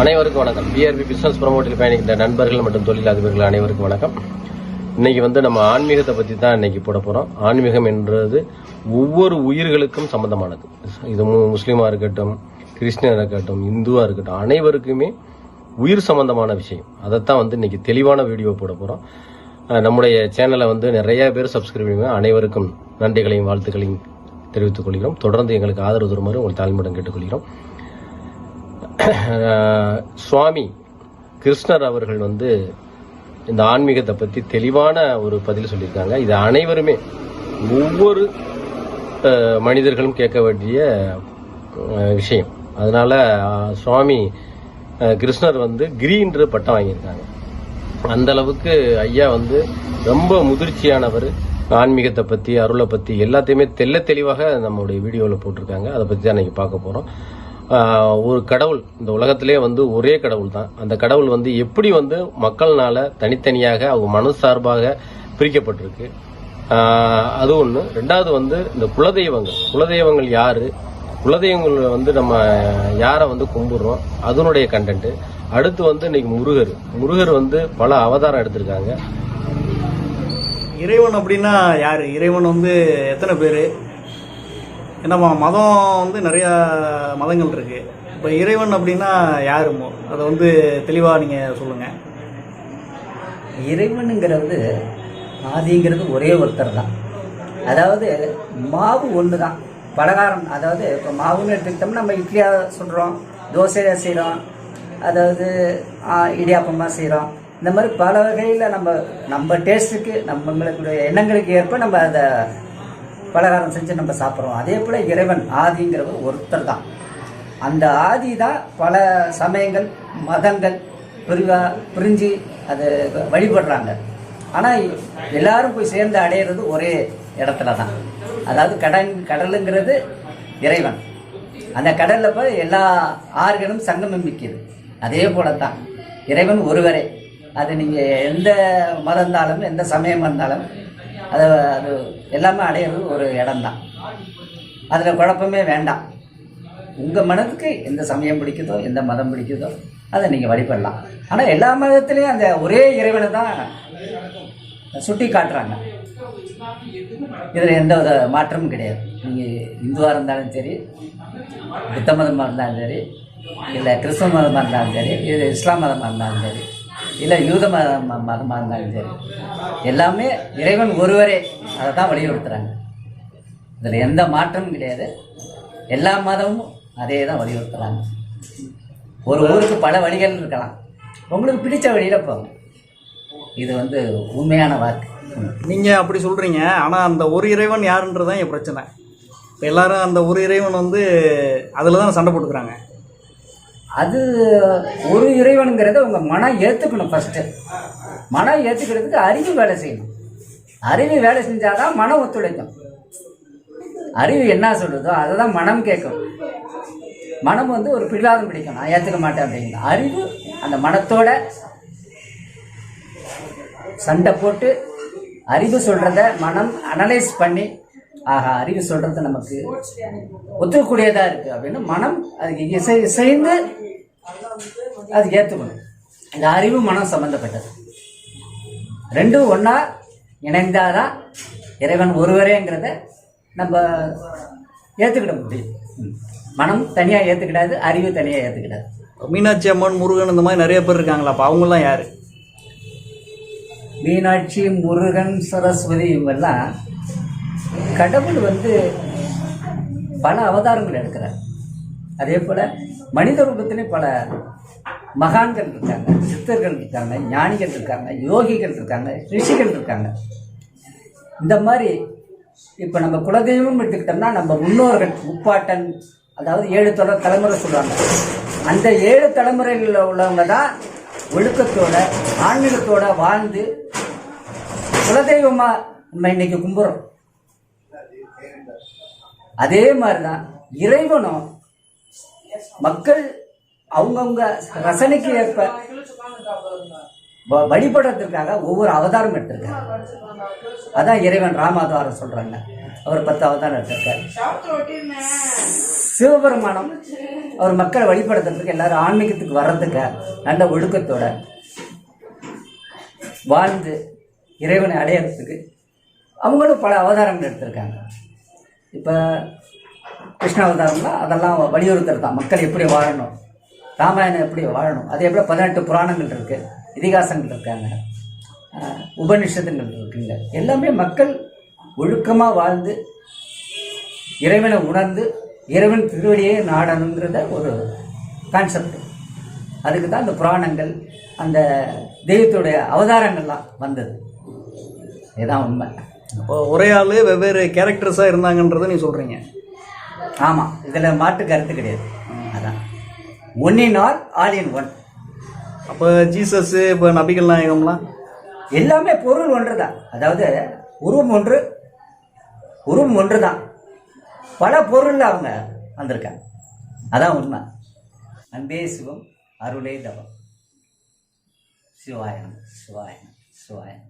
அனைவருக்கும் வணக்கம். PRP business ப்ரமோட்டில் பயணிக்கின்ற நண்பர்கள் மற்றும் தொழிலதிபர்கள் அனைவருக்கும் வணக்கம். இன்னைக்கு வந்து நம்ம ஆன்மீகத்தை பற்றி தான் இன்னைக்கு போட போகிறோம் ஆன்மீகம் என்றது ஒவ்வொரு உயிர்களுக்கும் சம்பந்தமானது. இது முஸ்லீமாக இருக்கட்டும் கிறிஸ்டியனாக இருக்கட்டும் இந்துவாக இருக்கட்டும் அனைவருக்குமே உயிர் சம்பந்தமான விஷயம். அதைத்தான் வந்து இன்னைக்கு தெளிவான வீடியோ போட போகிறோம் நம்முடைய சேனலை வந்து நிறைய பேர் சப்ஸ்கிரைப் பண்ணுங்க. அனைவருக்கும் நன்றிகளையும் வாழ்த்துக்களையும் தெரிவித்துக் கொள்கிறோம். தொடர்ந்து எங்களுக்கு ஆதரவு தருமாறு உங்கள் தாழ்மையுடன் கேட்டுக்கொள்கிறோம். சுவாமி கிருஷ்ணர் அவர்கள் வந்து இந்த ஆன்மீகத்தை பற்றி தெளிவான ஒரு பதில் சொல்லியிருக்காங்க. இது அனைவருமே ஒவ்வொரு மனிதர்களும் கேட்க வேண்டிய விஷயம். அதனால் சுவாமி கிருஷ்ணர் வந்து கிரீன்ற பட்டம் வாங்கியிருக்காங்க. அந்த அளவுக்கு ஐயா வந்து ரொம்ப முதிர்ச்சியானவர். ஆன்மீகத்தை பற்றி அருளை பற்றி எல்லாத்தையுமே தெல்ல தெளிவாக நம்மளுடைய வீடியோவில் போட்டிருக்காங்க. அதை பற்றி தான் இன்னைக்கு பார்க்க போகிறோம் ஒரு கடவுள். இந்த உலகத்திலே வந்து ஒரே கடவுள் தான் அந்த கடவுள் வந்து எப்படி வந்து மக்கள்னால தனித்தனியாக அவங்க மனு சார்பாக பிரிக்கப்பட்டிருக்கு? அது ஒன்று ரெண்டாவது வந்து இந்த குலதெய்வங்கள். குலதெய்வங்கள் யாரு? குலதெய்வங்கள் வந்து நம்ம யாரை வந்து கும்பிடுறோம்? அதனுடைய கண்டென்ட் அடுத்து வந்து இன்னைக்கு முருகர். முருகர் வந்து பல அவதாரம் எடுத்திருக்காங்க. இறைவன் அப்படின்னா யாரு? இறைவன் வந்து எத்தனை பேர்? ஏன்னா மதம் வந்து நிறையா மதங்கள் இருக்குது இப்போ இறைவன் அப்படின்னா யாருமோ அதை வந்து தெளிவாக நீங்கள் சொல்லுங்கள் இறைவனுங்கிறது ஆதிங்கிறது ஒரே ஒருத்தர் தான். அதாவது மாவு ஒன்று தான் பலகாரம் அதாவது இப்போ மாவுன்னு எடுத்துக்கிட்டோம்னா நம்ம இட்லியாக சொல்கிறோம் தோசையாக செய்கிறோம் அதாவது இடியாப்பமாக செய்கிறோம் இந்த மாதிரி பல வகையில் நம்ம நம்ம டேஸ்ட்டுக்கு நம்மளுடைய எண்ணங்களுக்கு ஏற்ப நம்ம அதை பலகாரம் செஞ்சு நம்ம சாப்பிட்றோம். அதே போல் இறைவன் ஆதிங்கிறவர் ஒருத்தர் தான். அந்த ஆதி தான் பல சமயங்கள் மதங்கள் பிரிவா பிரிஞ்சு அதை வழிபடுறாங்க. ஆனால் எல்லாரும் போய் சேர்ந்து அடையிறது ஒரே இடத்துல தான். அதாவது கடல் கடலுங்கிறது இறைவன். அந்த கடலில் போய் எல்லா ஆறுகளும் சங்கமிக்குது அதே போல தான். இறைவன் ஒருவரே. அது நீங்கள் எந்த மதம் இருந்தாலும் எந்த சமயம் இருந்தாலும் அது அது எல்லாமே அடையிறது ஒரு இடம்தான். அதில் குழப்பமே வேண்டாம். உங்கள் மனதுக்கு எந்த சமயம் பிடிக்குதோ எந்த மதம் பிடிக்குதோ அதை நீங்கள் வழிபடலாம். ஆனால் எல்லா மதத்துலேயும் அந்த ஒரே இறைவனை தான் சுட்டி காட்டுறாங்க. இதில் எந்த வித மாற்றமும் கிடையாது. நீங்கள் இந்துவாக இருந்தாலும் சரி புத்த மதமாக இருந்தாலும் சரி இல்லை கிறிஸ்தவ மதமாக இருந்தாலும் சரி இது இஸ்லாம் மதமாக இருந்தாலும் சரி இல்லை யூத மத ம- மதமாக இருந்தாலும் சரி எல்லாமே இறைவன் ஒருவரே. அதை தான் வலியுறுத்துகிறாங்க இதில் எந்த மாற்றமும் கிடையாது. எல்லா மதமும் அதே தான் வலியுறுத்துகிறாங்க ஒரு ஊருக்கு பல வழிகள் இருக்கலாம். உங்களுக்கு பிடிச்ச வழியில் போங்க. இது வந்து உண்மையான வாக்கு. நீங்கள் அப்படி சொல்கிறீங்க ஆனால் அந்த ஒரு இறைவன் யாருன்றது தான் என் பிரச்சனை. இப்போ எல்லாரும் அந்த ஒரு இறைவன் வந்து அதில் தான் சண்டை போட்டுக்கிறாங்க. அது ஒரு இறைவனுங்கிறத உங்கள் மனம் ஏற்றுக்கணும் ஃபஸ்ட்டு மனம் ஏற்றுக்கிறதுக்கு அறிவு வேலை செய்யணும். அறிவு வேலை செஞ்சால் தான் மனம் ஒத்துழைக்கும். அறிவு என்ன சொல்கிறதோ அதை தான் மனம் கேட்கும். மனம் வந்து ஒரு பிடிவாதம் பிடிக்கும். நான் ஏற்றுக்க மாட்டேன் அப்படிங்கிற அறிவு அந்த மனத்தோட சண்டை போட்டு அறிவு சொல்கிறத மனம் அனலைஸ் பண்ணி ஆஹா அறிவு சொல்கிறது நமக்கு ஒத்துக்கக்கூடியதாக இருக்குது அப்படின்னு மனம் அதுக்கு இசை இசைந்து அது ஏற்றுக்கணும் இந்த அறிவு மனம் சம்மந்தப்பட்டது ரெண்டும் ஒன்றா இணைந்தாதான் இறைவன் ஒருவரேங்கிறத நம்ம ஏற்றுக்கிட முடியும். மனம் தனியாக ஏற்றுக்கிடாது அறிவு தனியாக ஏற்றுக்கிடாது மீனாட்சி அம்மன் முருகன் இந்த மாதிரி நிறைய பேர் இருக்காங்களா? அப்போ அவங்களாம் யார்? மீனாட்சி முருகன் சரஸ்வதி இவங்கெல்லாம் கடவுள் வந்து பல அவதாரங்கள் எடுக்கிறார். அதே போல் மனித ரூபத்திலே பல மகான்கள் இருக்காங்க சித்தர்கள் இருக்காங்க ஞானிகள் இருக்காங்க யோகிகள் இருக்காங்க ரிஷிகள் இருக்காங்க. இந்த மாதிரி இப்போ நம்ம குலதெய்வம் எடுத்துக்கிட்டோம்னா நம்ம முன்னோர்கள் முப்பாட்டன் அதாவது ஏழு தொடர் தலைமுறை சொல்லுவாங்க அந்த ஏழு தலைமுறைகளில் உள்ளவங்க தான் ஒழுக்கத்தோட ஆன்மீகத்தோட வாழ்ந்து குலதெய்வமாக நம்ம இன்னைக்கு கும்புறோம். அதே மாதிரி தான் இறைவனும் மக்கள் அவங்கவுங்க ரசனைக்கு ஏற்ப வ- வழிபடுறதுக்காக ஒவ்வொரு அவதாரம் எடுத்திருக்காங்க. அதான் இறைவன் ராமாவதாரம் சொல்றாங்க. அவர் பத்து அவதாரம் எடுத்திருக்காரு. சிவபெருமானம் அவர் மக்களை வழிபடுத்துறதுக்கு எல்லாரும் ஆன்மீகத்துக்கு வர்றதுக்கு நல்ல ஒழுக்கத்தோட வாழ்ந்து இறைவனை அடையறதுக்கு அவங்களும் பல அவதாரங்கள் எடுத்திருக்காங்க. இப்போ கிருஷ்ணாவதாரம்னா அதெல்லாம் வலியுறுத்துறது தான். மக்கள் எப்படி வாழணும்? ராமாயணம் எப்படி வாழணும்? அதே போல் பதினெட்டு புராணங்கள் இருக்குது இதிகாசங்கள் இருக்காங்க. ஆஹ் உபநிஷத்துங்கள் இருக்குங்க. எல்லாமே மக்கள் ஒழுக்கமாக வாழ்ந்து இறைவனை உணர்ந்து இறைவன் திருவடியே நாடணுங்கிறத ஒரு கான்செப்ட் அதுக்கு தான் அந்த புராணங்கள் அந்த தெய்வத்துடைய அவதாரங்கள்லாம் வந்தது. இதுதான் உண்மை. இப்போ ஒரே ஆள் வெவ்வேறு கேரக்டர்ஸாக இருந்தாங்கன்றதை நீ சொல்கிறீங்க ஆமாம் இதில் மாற்று கருத்து கிடையாது. அதான். One in all all in one அப்போ ஜீசஸ் இப்போ நபிகள் நாயகம்லாம்? எல்லாமே பொருள் ஒன்று தான் அதாவது உருவம் ஒன்று உருவம் ஒன்று தான் பல பொருளில் அவங்க வந்திருக்காங்க. அதான் உண்மை. அன்பே சிவம் அருளே தவம். சிவாயனம் சிவாயனம் சிவாயனம்